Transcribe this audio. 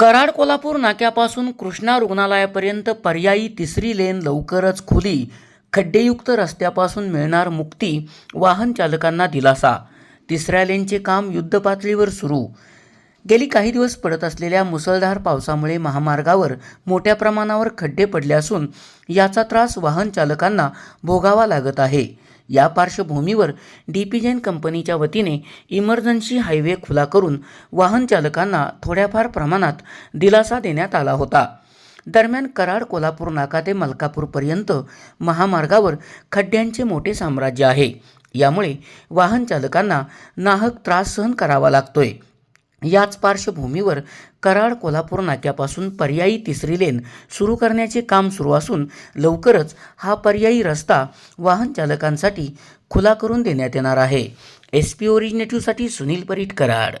कराड कोल्हापूर नाक्यापासून कृष्णा रुग्णालयापर्यंत पर्यायी तिसरी लेन लवकरच खुली. खड्डेयुक्त रस्त्यापासून मिळणार मुक्ती वाहन चालकांना दिलासा. तिसऱ्या लेनचे काम युद्धपातळीवर सुरू. गेली काही दिवस पडत असलेल्या मुसळधार पावसामुळे महामार्गावर मोठ्या प्रमाणावर खड्डे पडले असून याचा त्रास वाहन चालकांना भोगावा लागत आहे. या पार्श्वभूमीवर डीपीजेन कंपनीच्या वतीने इमर्जन्सी हायवे खुला करून वाहन चालकांना थोड्याफार प्रमाणात दिलासा देण्यात आला होता. दरम्यान कराड कोल्हापूर नाका ते मलकापूरपर्यंत महामार्गावर खड्ड्यांचे मोठे साम्राज्य आहे. यामुळे वाहन चालकांना नाहक त्रास सहन करावा लागतोय. याच पार्श्वभूमीवर कराड कोल्हापूर नाक्यापासून पर्यायी तिसरी लेन सुरू करण्याचे काम सुरू असून लवकरच हा पर्यायी रस्ता वाहन चालकांसाठी खुला करून देण्यात येणार आहे. एस पी ओरिजिनेटिव्हसाठी सुनील परीट कराड.